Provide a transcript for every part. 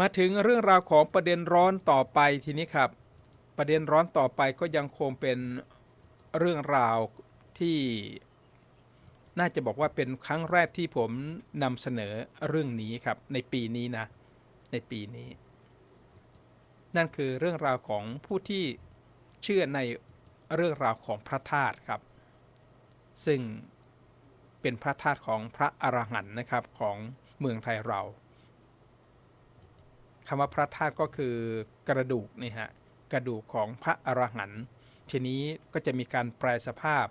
มาถึงเรื่องราวของประเด็นร้อนต่อไปทีนี้ครับ ประเด็นร้อนต่อไปก็ยังคงเป็นเรื่องราวที่น่าจะบอกว่าเป็นครั้งแรกที่ผมนำเสนอเรื่องนี้ครับ ในปีนี้นะ ในปีนี้ นั่นคือเรื่องราวของผู้ที่เชื่อในเรื่องราวของพระธาตุครับ ซึ่งเป็นพระธาตุของพระอรหันต์นะครับของเมืองไทยเรา คำว่าพระธาตุก็คือกระดูกนี่ฮะกระดูกของพระอรหันต์ทีนี้ก็จะมีการแปลสภาพ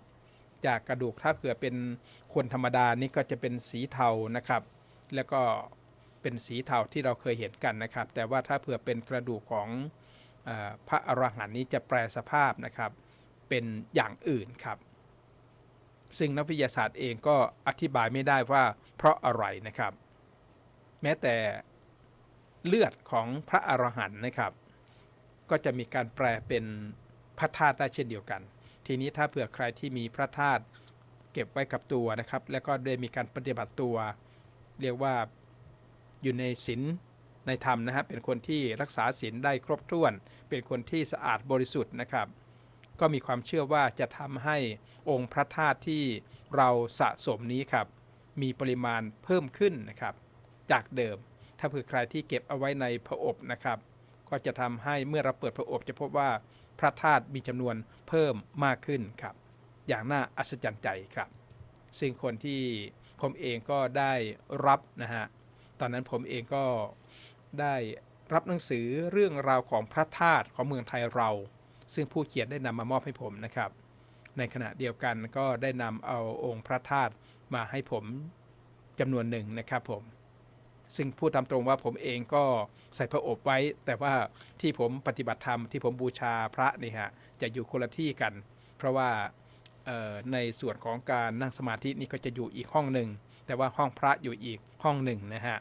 จากกระดูกถ้าเผื่อเป็นคนธรรมดานี่ก็จะเป็นสีเทานะครับ แล้วก็เป็นสีเทาที่เราเคยเห็นกันนะครับ แต่ว่าถ้าเผื่อเป็นกระดูกของอพระอรหันต์นี้จะแปลสภาพนะครับ เป็นอย่างอื่นครับ ซึ่งนักวิทยาศาสตร์เองก็อธิบายไม่ได้ว่าเพราะอะไรนะครับ แม้แต่ เลือดของพระอรหันต์นะครับ ก็จะมีการแปลเป็นพระธาตุได้เช่นเดียวกัน ทีนี้ถ้าเผื่อใครที่มีพระธาตุเก็บไว้กับตัวนะครับ แล้วก็ได้มีการปฏิบัติตัว เรียกว่าอยู่ในศีลในธรรมนะฮะเป็นคนที่รักษาศีลได้ครบถ้วน เป็นคนที่สะอาดบริสุทธิ์นะครับ ก็มีความเชื่อว่าจะทำให้องค์พระธาตุที่เราสะสมนี้ครับ มีปริมาณเพิ่มขึ้นนะครับ จากเดิม ถ้าเผื่อใครที่เก็บเอาไว้ในพระอบนะครับ ก็จะทำให้เมื่อเราเปิดพระอบจะพบว่าพระธาตุมีจำนวนเพิ่มมากขึ้นครับ อย่างน่าอัศจรรย์ใจครับ ซึ่งคนที่ผมเองก็ได้รับนะฮะตอนนั้นผมเองก็ได้รับหนังสือเรื่องราวของพระธาตุของเมืองไทยเรา ซึ่งผู้เขียนได้นำมามอบให้ผมนะครับ ในขณะเดียวกันก็ได้นำเอาองค์พระธาตุมาให้ผมจำนวนหนึ่งนะครับผม ซึ่งพูดตามตรงว่าผมเองก็ใส่พระอบไว้ แต่ว่าที่ผมปฏิบัติธรรมที่ผมบูชาพระนี่ฮะจะอยู่คนละที่กัน เพราะว่าในส่วนของการนั่งสมาธินี่ก็จะอยู่อีกห้องหนึ่งแต่ว่าห้องพระอยู่อีกห้องหนึ่งนะฮะ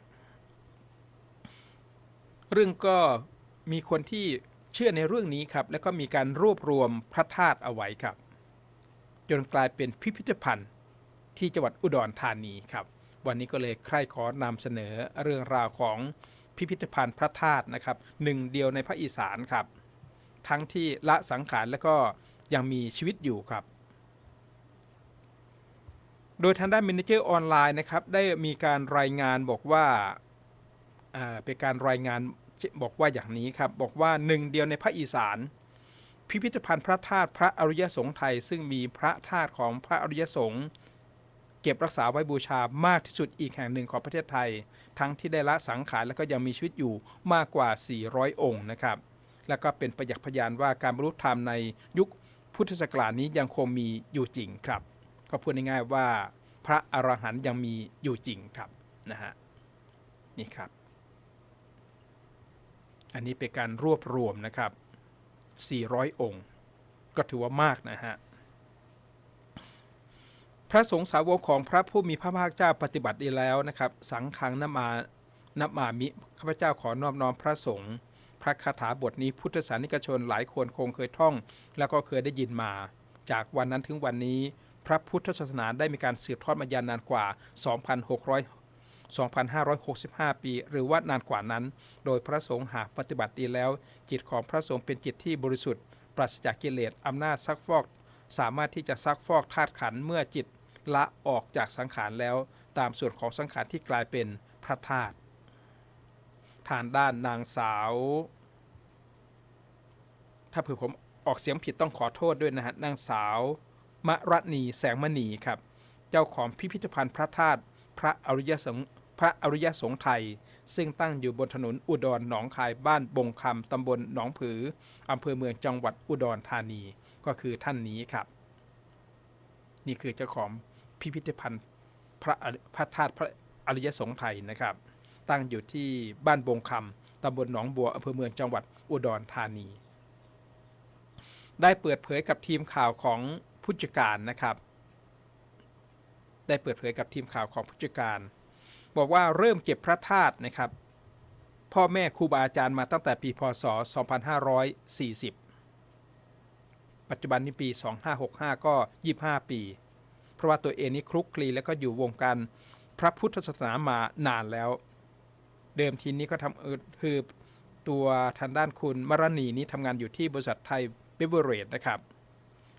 เรื่องก็มีคนที่เชื่อในเรื่องนี้ครับ แล้วก็มีการรวบรวมพระธาตุเอาไว้ครับ จนกลายเป็นพิพิธภัณฑ์ที่จังหวัดอุดรธานีครับ วันนี้ก็เลยใคร่ขอนำเสนอเรื่องราวของพิพิธภัณฑ์พระธาตุนะครับหนึ่งเดียวในภาคอีสานครับ ทั้งที่ละสังขารและก็ยังมีชีวิตอยู่ครับ โดยทางด้าน m ม n เจอร์ออนไลน์นะครับได้มีการรายงานบอกว่าอ่าเป็นการรายงานบอกว่าอย่างนี้ครับ บอกว่าหนึ่งเดียวในภาคอีสาน พิพิธภัณฑ์พระธาตุพระอริยสงฆ์ไทย ซึ่งมีพระธาตุของพระอริยสงฆ์ เก็บรักษาไว้บูชามากที่สุดอีกแห่งหนึ่งของประเทศไทย ทั้งที่ได้ละสังขารและก็ยังมีชีวิตอยู่มากกว่า 400 องค์นะครับ แล้วก็เป็นประยักษ์พยานว่าการบรรลุธรรมในยุคพุทธศักราชนี้ยังคงมีอยู่จริงครับ ก็พูดง่ายๆว่าพระอรหันต์ยังมีอยู่จริงครับนะฮะนี่ครับ อันนี้เป็นการรวบรวมนะครับ 400 องค์ ก็ถือว่ามากนะฮะ ระสงฆ์สาวกของพระผู้มีพระภาคเจ้าปฏิบัติดีแล้วนะครับ สังฆังนมานัมามิข้าพเจ้าขอนอบน้อมพระสงฆ์พระคาถาบทนี้พุทธศาสนิกชนหลายคนคงเคยท่อง แล้วก็เคยได้ยินมา จากวันนั้นถึงวันนี้ พระพุทธศาสนาได้มีการสืบทอดมายาวนานกว่า 2,600 2,565 ปี หรือว่านานกว่านั้น โดยพระสงฆ์หากปฏิบัติดีแล้ว จิตของพระสงฆ์เป็นจิตที่บริสุทธิ์ ปราศจากกิเลสอำนาจซักฟอก สามารถที่จะซักฟอกธาตุขันเมื่อจิต ละออกจากสังขารแล้วตามส่วนของสังขารที่กลายเป็นพระธาตุทางด้านนางสาว ถ้าเผื่อผมออกเสียงผิดต้องขอโทษด้วยนะฮะนางสาวมรณีแสงมณีครับ เจ้าของพิพิธภัณฑ์พระธาตุพระอริยสงฆ์พระอริยสงฆ์ไทย ซึ่งตั้งอยู่บนถนนอุดรหนองคายบ้านบงคำตำบลหนองผืออำเภอเมืองจังหวัดอุดรธานีก็คือท่านนี้ครับ นี่คือเจ้าของ พิพิธภัณฑ์พระพระธาตุพระอริยสงฆ์ไทยนะครับ ตั้งอยู่ที่บ้านบงคำตำบลหนองบัวอำเภอเมืองจังหวัดอุดรธานี ได้เปิดเผยกับทีมข่าวของผู้จัดการนะครับ ได้เปิดเผยกับทีมข่าวของผู้จัดการ บอกว่าเริ่มเก็บพระธาตุนะครับ พ่อแม่ครูบาอาจารย์มาตั้งแต่ปีพศ 2540 ปัจจุบันนี้ปี 2565 ก็ 25 ปี ราะว่าตัวเองนี้คลุกคลีแล้วก็อยู่วงการพระพุทธศาสนามานานแล้ว เดิมทีนี้ก็ทำคือตัวทางด้านคุณมรณีนี้ทำงานอยู่ที่บริษัทไทยเบเวอร์เรจนะครับ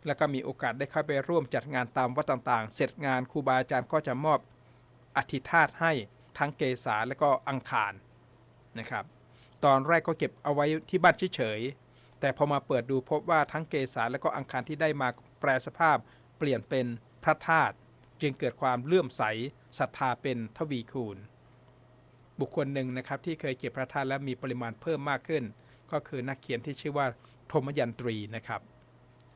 แล้วก็มีโอกาสได้เข้าไปร่วมจัดงานตามวัดต่างๆ เสร็จงานครูบาอาจารย์ก็จะมอบอธิธาตให้ทั้งเกษาและก็อังคารนะครับ ตอนแรกก็เก็บเอาไว้ที่บ้านเฉยๆแต่พอมาเปิดดูพบว่าทั้งเกษาและก็อังคารที่ได้มาแปลสภาพเปลี่ยนเป็น พระธาตุจึงเกิดความเลื่อมใสศรัทธาเป็นทวีคูณ บุคคลหนึ่งนะครับที่เคยเก็บพระธาตุและมีปริมาณเพิ่มมากขึ้น ก็คือนักเขียนที่ชื่อว่าโทมยันตรีนะครับ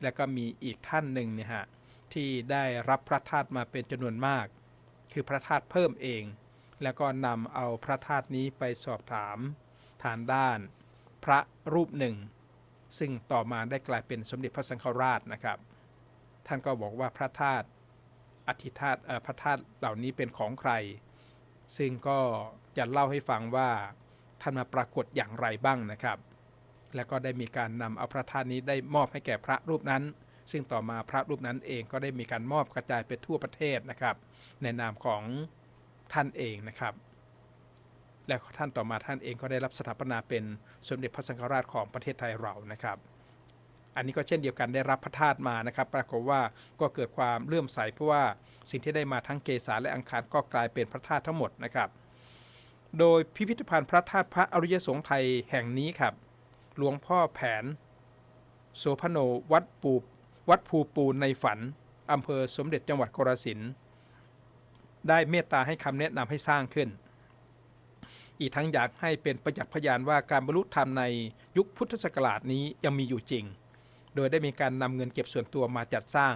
แล้วก็มีอีกท่านหนึ่งเนี่ยฮะที่ได้รับพระธาตุมาเป็นจำนวนมาก คือพระธาตุเพิ่มเอง แล้วก็นำเอาพระธาตุนี้ไปสอบถามทางด้าน พระรูปหนึ่ง ซึ่งต่อมาได้กลายเป็นสมเด็จพระสังฆราชนะครับ ท่านก็บอกว่าพระธาตุ อธิธาตุพระธาตุเหล่านี้เป็นของใคร ซึ่งก็จะเล่าให้ฟังว่าท่านมาปรากฏอย่างไรบ้างนะครับ แล้วก็ได้มีการนำเอาพระธาตุนี้ได้มอบให้แก่พระรูปนั้น ซึ่งต่อมาพระรูปนั้นเองก็ได้มีการมอบกระจายไปทั่วประเทศนะครับ ในนามของท่านเองนะครับ และท่านต่อมาท่านเองก็ได้รับสถาปนาเป็นสมเด็จพระสังฆราชของประเทศไทยเรานะครับ อันนี้ก็เช่นเดียวกันได้รับพระธาตุมานะครับ ปรากฏว่าก็เกิดความเลื่อมใสเพราะว่าสิ่งที่ได้มาทั้งเกษาและอังคารก็กลายเป็นพระธาตุทั้งหมดนะครับ โดยพิพิธภัณฑ์พระธาตุพระอริยสงฆ์ไทยแห่งนี้ครับ หลวงพ่อแผน โสพโนวัดปูวัดภูปูนในฝันอำเภอสมเด็จจังหวัดกราสินได้เมตตาให้คำแนะนำให้สร้างขึ้น อีกทั้งอยากให้เป็นประจักษ์พยานว่าการบรรลุธรรมในยุคพุทธศักราชนี้ยังมีอยู่จริง โดยได้มีการนำเงินเก็บส่วนตัวมาจัดสร้าง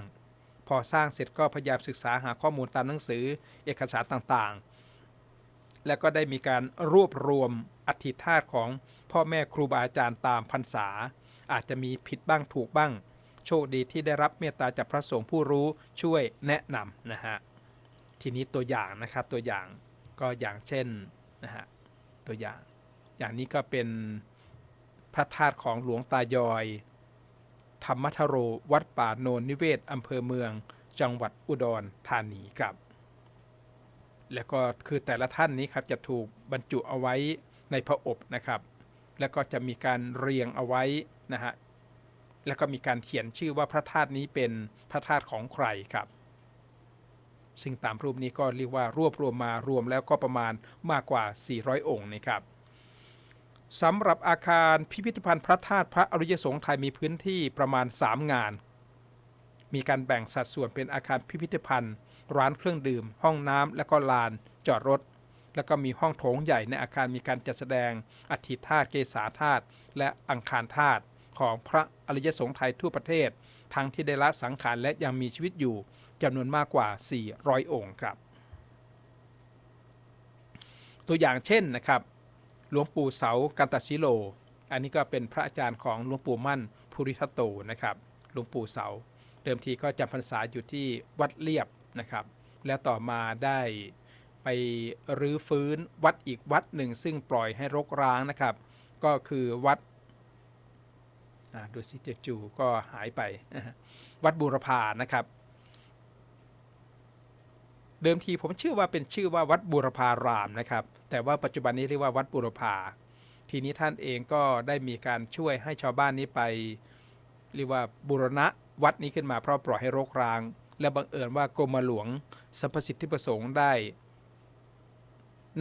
พอสร้างเสร็จก็พยายามศึกษาหาข้อมูลตามหนังสือเอกสารต่างๆ และก็ได้มีการรวบรวมอธิธาตุของพ่อแม่ครูบาอาจารย์ตามพรรษา อาจจะมีผิดบ้างถูกบ้าง โชคดีที่ได้รับเมตตาจากพระสงฆ์ผู้รู้ช่วยแนะนำนะฮะทีนี้ตัวอย่างนะครับตัวอย่างก็อย่างเช่นนะฮะตัวอย่าง อย่างนี้ก็เป็นพระธาตุของหลวงตายอย ธรรมทโร วัดป่าโนนนิเวศอำเภอเมือง จังหวัดอุดรธานีครับ แล้วก็คือแต่ละท่านนี้ครับจะถูกบรรจุเอาไว้ในพระอบนะครับ แล้วก็จะมีการเรียงเอาไว้นะฮะแล้วก็มีการเขียนชื่อว่าพระธาตุนี้เป็นพระธาตุของใครครับ ซึ่งตามรูปนี้ก็เรียกว่ารวบรวมมารวมแล้วก็ประมาณมากกว่า 400 องค์นะครับ สำหรับอาคารพิพิธภัณฑ์พระธาตุพระอริยสงฆ์ไทยมีพื้นที่ประมาณ 3 งาน มีการแบ่งสัดส่วนเป็นอาคารพิพิธภัณฑ์ ร้านเครื่องดื่ม ห้องน้ำและก็ลาน จอดรถ แล้วก็มีห้องโถงใหญ่ในอาคารมีการจัดแสดงอธิธาตุเกษาธาตุและอังคารธาตุของพระอริยสงฆ์ไทยทั่วประเทศ ทั้งที่ได้ละสังขารและยังมีชีวิตอยู่จำนวนมากกว่า 400 องค์ครับ ตัวอย่างเช่นนะครับ หลวงปู่เสากันตชิโล อันนี้ก็เป็นพระอาจารย์ของหลวงปู่มั่นภูริทัตโตนะครับหลวงปู่เสา เดิมทีก็จำพรรษาอยู่ที่วัดเลียบนะครับ แล้วต่อมาได้ไปรื้อฟื้นวัดอีกวัดหนึ่ง ซึ่งปล่อยให้รกร้างนะครับ ก็คือวัดดูสิเจจูก็หายไป วัดบูรพานะครับ เดิมทีผมเชื่อว่าเป็นชื่อว่าวัดบูรพารามนะครับ แต่ว่าปัจจุบันนี้เรียกว่าวัดบูรพา ทีนี้ท่านเองก็ได้มีการช่วยให้ชาวบ้านนี้ไป เรียกว่าบูรณะวัดนี้ขึ้นมาเพราะปล่อยให้รกร้าง และบังเอิญว่ากรมหลวงสัพสิทธิประสงค์ได้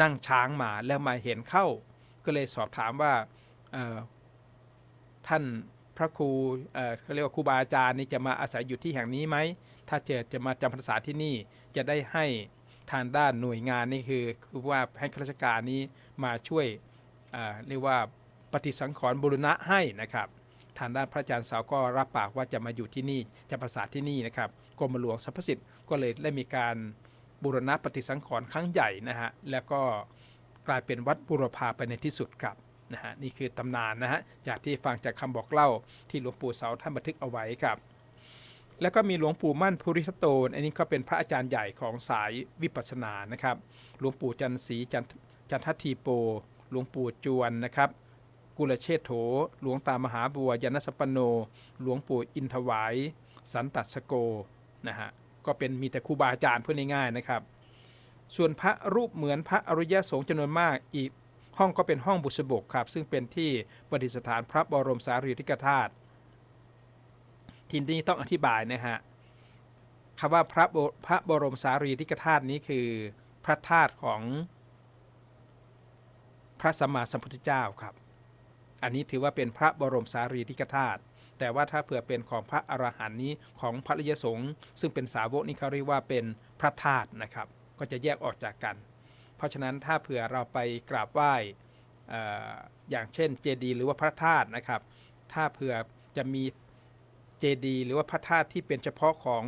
นั่งช้างมาแล้วมาเห็นเข้า ก็เลยสอบถามว่าท่านพระครูเขาเรียกว่าครูบาอาจารย์นี่จะมาอาศัยอยู่ที่แห่งนี้ไหม ถ้าเจอจะมาจำพรรษาที่นี่จะได้ให้ทางด้านหน่วยงานนี่คือคือว่าให้ข้าราชการนี้มาช่วยเอ่อเรียกว่าปฏิสังขรณ์บุรณะให้นะครับทางด้านพระอาจารย์สาวก็รับปากว่าจะมาอยู่ที่นี่จะประสาทที่นี่นะครับกรมหลวงสรรพสิทธิ์ก็เลยได้มีการบูรณะปฏิสังขรณ์ครั้งใหญ่นะฮะแล้วก็กลายเป็นวัดบุรพาไปในที่สุดครับนะฮะนี่คือตำนานนะฮะจากที่ฟังจากคำบอกเล่าที่หลวงปู่เสาท่านบันทึกเอาไว้ครับ แล้วก็มีหลวงปู่มั่นภูริทัตโตน อันนี้ก็เป็นพระอาจารย์ใหญ่ของสายวิปัสสนานะครับ หลวงปู่จันทรีจันทจันททีโป หลวงปู่จวนนะครับ กุลเชษโถ หลวงตามหาบัวยานสปปโน หลวงปู่อินทวาย สันตัสโกนะฮะ ก็เป็นมีแต่ครูบาอาจารย์เพื่อง่ายๆนะครับ ส่วนพระรูปเหมือนพระอริยสงฆ์จำนวนมากอีกห้องก็เป็นห้องบุษบกครับ ซึ่งเป็นที่ประดิษฐานพระบรมสารีริกธาตุ ทีนี้ต้องอธิบายนะฮะคำว่าพระพระบรมสารีริกธาตุนี้คือพระธาตุของพระสัมมาสัมพุทธเจ้าครับ อันนี้ถือว่าเป็นพระบรมสารีริกธาตุแต่ว่าถ้าเผื่อเป็นของพระอรหันต์นี้ของพระริยสงฆ์ซึ่งเป็นสาวกนี่เขาเรียกว่าเป็นพระธาตุนะครับ ก็จะแยกออกจากกัน เพราะฉะนั้นถ้าเผื่อเราไปกราบไหว่อย่างเช่นเจดีย์หรือว่าพระธาตุนะครับ ถ้าเผื่อจะมี เจดีย์หรือว่าพระธาตุที่เป็นเฉพาะของ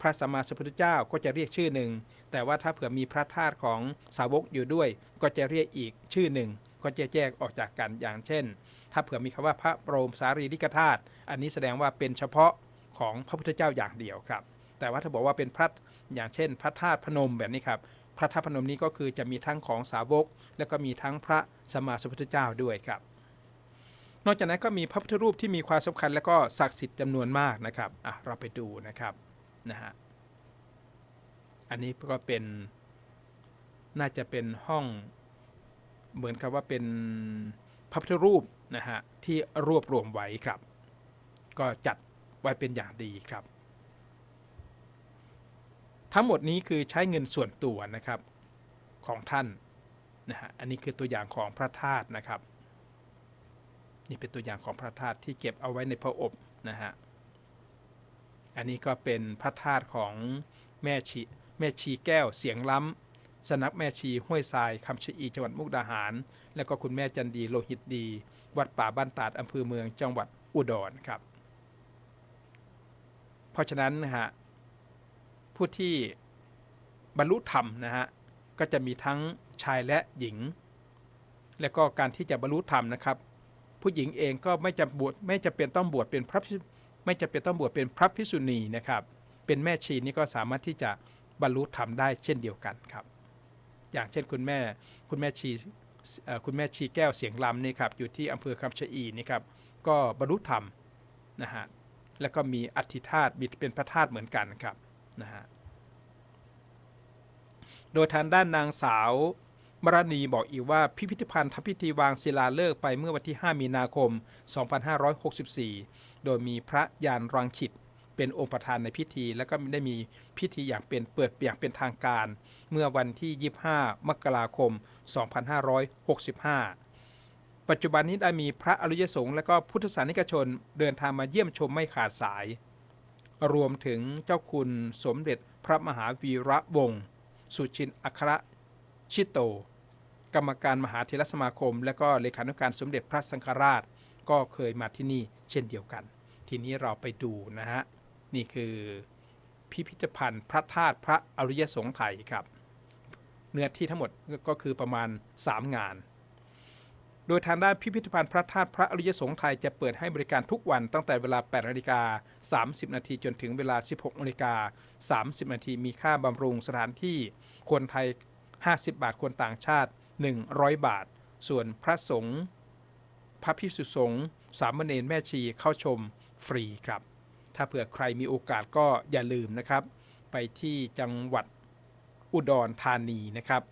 พระสัมมาสัมพุทธเจ้าก็จะเรียกชื่อหนึ่ง แต่ว่าถ้าเผื่อมีพระธาตุของสาวกอยู่ด้วย ก็จะเรียกอีกชื่อหนึ่ง ก็จะแยกออกจากกันอย่างเช่น ถ้าเผื่อมีคำว่าพระบรมสารีริกธาตุอันนี้แสดงว่าเป็นเฉพาะของพระพุทธเจ้าอย่างเดียวครับ แต่ว่าถ้าบอกว่าเป็นพระอย่างเช่น พระธาตุพนมแบบนี้ครับพระธาตุพนมนี้ก็คือจะมีทั้งของสาวก และก็มีทั้งพระสัมมาสัมพุทธเจ้าด้วยครับ นอกจากนั้นก็มีพระพุทธรูปที่มีความสำคัญและก็ศักดิ์สิทธิ์จำนวนมากนะครับอะเราไปดูนะครับนะฮะอันนี้ก็เป็นน่าจะเป็นห้องเหมือนกับว่าเป็นพระพุทธรูปนะฮะที่รวบรวมไว้ครับ ก็จัดไว้เป็นอย่างดีครับ ทั้งหมดนี้คือใช้เงินส่วนตัวนะครับของท่านนะฮะอันนี้คือตัวอย่างของพระธาตุนะครับ นี่เป็นตัวอย่างของพระธาตุที่เก็บเอาไว้ในพระอบนะฮะอันนี้ก็เป็นพระธาตุของแม่ชีแม่ชีแก้วเสียงล้ำสนักแม่ชีห้วยทรายคำชะอีจังหวัดมุกดาหาร แล้วก็คุณแม่จันดีโลหิตดี วัดป่าบ้านตาดอำเภอเมืองจังหวัดอุดรครับ เพราะฉะนั้นนะฮะผู้ที่บรรลุธรรมนะฮะก็จะมีทั้งชายและหญิง และก็การที่จะบรรลุธรรมนะครับ ผู้หญิงเองก็ไม่จะบวชไม่จะเป็นต้องบวชเป็นพระไม่จะเป็นต้องบวชเป็นพระภิกษุณีนะครับ เป็นแม่ชีนี่ก็สามารถที่จะบรรลุธรรมได้เช่นเดียวกันครับ อย่างเช่นคุณแม่คุณแม่ชีคุณแม่ชีแก้วเสียงลำนี่ครับอยู่ที่อำเภอคำชะอีนี่ครับก็บรรลุธรรมนะฮะแล้วก็มีอัธิธาตุบิดเป็นพระธาตุเหมือนกันครับนะฮะโดยทางด้านนางสาว มรณีบอกอีกว่าพิพิธภัณฑ์ทำพิธีวางศิลาฤกษ์ไปเมื่อวันที่ 5 มีนาคม 2564 โดยมีพระยานรังขิตเป็นองค์ประธานในพิธี และก็ได้มีพิธีอย่างเป็นเปิดอย่างเป็นทางการ เมื่อวันที่ 25 มกราคม 2565 ปัจจุบันนี้ได้มีพระอริยสงฆ์และก็พุทธศาสนิกชนเดินทางมาเยี่ยมชมไม่ขาดสาย รวมถึงเจ้าคุณสมเด็จพระมหาวีระวงศ์สุชินอัคร ชิโต กรรมการมหาเทรสมาคม และก็เลขานุการสมเด็จพระสังฆราช ก็เคยมาที่นี่เช่นเดียวกัน ทีนี้เราไปดูนะฮะ นี่คือพิพิธภัณฑ์พระธาตุพระอริยสงฆ์ไทยครับ เนื้อที่ทั้งหมดก็คือประมาณ 3 งาน โดยทางด้านพิพิธภัณฑ์พระธาตุพระอริยสงฆ์ไทยจะเปิดให้บริการทุกวันตั้งแต่เวลา 8นาฬิกา30 นาทีจนถึงเวลา 16นาฬิกา30 นาทีมีค่าบำรุงสถานที่คนไทย 50 บาทคนต่างชาติ 100 บาท ส่วนพระสงฆ์พระภิกษุสงฆ์สามเณรแม่ชีเข้าชมฟรีครับ ถ้าเผื่อใครมีโอกาสก็อย่าลืมนะครับ ไปที่จังหวัดอุดรธานีนะครับ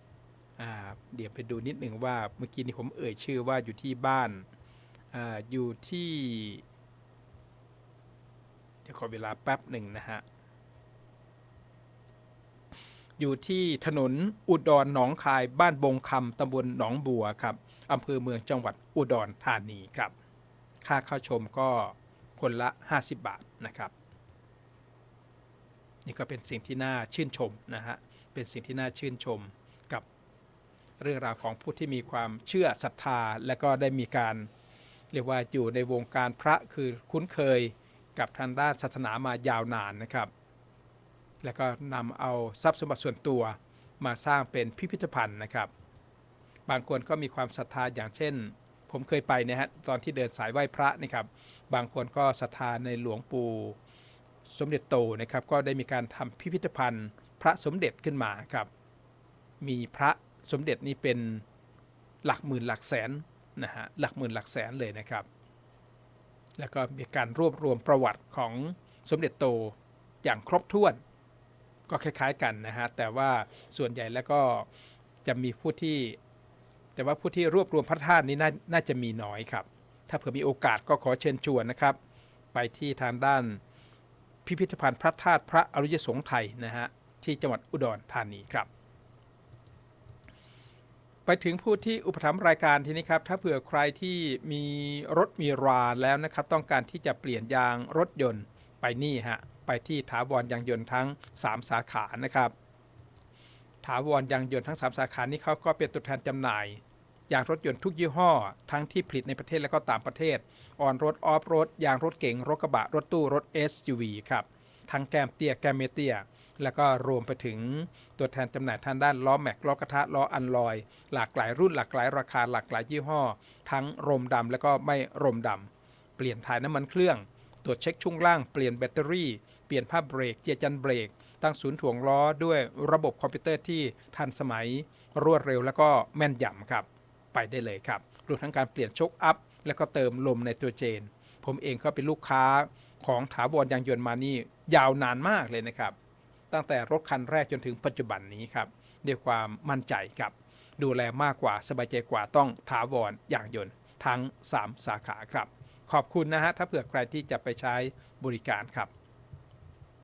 เดี๋ยวไปดูนิดหนึ่งว่าเมื่อกี้นี้ผมเอ่ยชื่อว่าอยู่ที่บ้านออยู่ที่ เดี๋ยวขอเวลาแป๊บหนึ่งนะฮะ อยู่ที่ถนนอุดรหนองคายบ้านบงคำตำบลหนองบัวครับอำเภอเมืองจังหวัดอุดรธานีครับ ค่าเข้าชมก็คนละ 50 บาทนะครับ นี่ก็เป็นสิ่งที่น่าชื่นชมนะฮะเป็นสิ่งที่น่าชื่นชมกับเรื่องราวของผู้ที่มีความเชื่อศรัทธา และก็ได้มีการเรียกว่าอยู่ในวงการพระคือคุ้นเคยกับทางด้านศาสนามายาวนานนะครับ แล้วก็นำเอาทรัพย์สมบัติส่วนตัวมาสร้างเป็นพิพิธภัณฑ์นะครับ บางคนก็มีความศรัทธาอย่างเช่น ผมเคยไปนะฮะตอนที่เดินสายไหว้พระนะครับ บางคนก็ศรัทธาในหลวงปู่สมเด็จโตนะครับ ก็ได้มีการทำพิพิธภัณฑ์ พระสมเด็จขึ้นมาครับ มีพระสมเด็จนี่เป็นหลักหมื่นหลักแสนนะฮะหลักหมื่นหลักแสนเลยนะครับ แล้วก็มีการรวบรวมประวัติของสมเด็จโตอย่างครบถ้วน ก็คล้าย ๆกันนะฮะแต่ว่าส่วนใหญ่แล้วก็จะมีผู้ที่ แต่ว่าผู้ที่รวบรวมพระธาตุนี้น่านาจะมีน้อยครับ ถ้าเผื่อมีโอกาสก็ขอเชิญชวนนะครับ ไปที่ทางด้านพิพิธภัณฑ์พระธาตุพระอริยสงฆ์ไทยนะฮะที่จังหวัดอุดรธานีครับ ไปถึงผู้ที่อุปถัมภ์รายการทีนี้ครับ ถ้าเผื่อใครที่มีรถมีราแล้วนะครับ ต้องการที่จะเปลี่ยนยางรถยนต์ไปนี่ฮะ ไปที่ถาวรยางยนต์ทั้ง 3 สาขานะครับถาวรยางยนต์ทั้ง 3 สาขานี้เขาก็เป็นตัวแทนจำหน่ายยางรถยนต์ทุกยี่ห้อ ทั้งที่ผลิตในประเทศและก็ต่างประเทศออนรถออฟรถยางรถเก๋งรถกระบะรถตู้รถ SUV ครับทั้งแกมเตี้ยแกมเมเตี้ยแล้วก็รวมไปถึงตัวแทนจำหน่ายทางด้านล้อแม็กล้อกระทะล้ออันลอย หลากหลายรุ่นหลากหลายราคาหลากหลายยี่ห้อ ทั้งรมดำและก็ไม่รมดำเปลี่ยนถ่ายน้ำมันเครื่อง ตรวจเช็คช่วงล่างเปลี่ยนแบตเตอรี่ เปลี่ยนผ้าเบรกเจียจันเบรก ตั้งศูนย์ถ่วงล้อด้วยระบบคอมพิวเตอร์ที่ทันสมัย รวดเร็วแล้วก็แม่นยำครับ ไปได้เลยครับรวมทั้งการเปลี่ยนโชคอัพ แล้วก็เติมลมในตัวเจน ผมเองก็เป็นลูกค้าของถาวรยางยนต์มานี่ยาวนานมากเลยนะครับ ตั้งแต่รถคันแรกจนถึงปัจจุบันนี้ครับด้วยความมั่นใจครับ ดูแลมากกว่าสบายใจกว่าต้องถาวรยางยนต์ทั้ง 3 สาขาครับ ขอบคุณนะฮะถ้าเผื่อใครที่จะไปใช้บริการครับ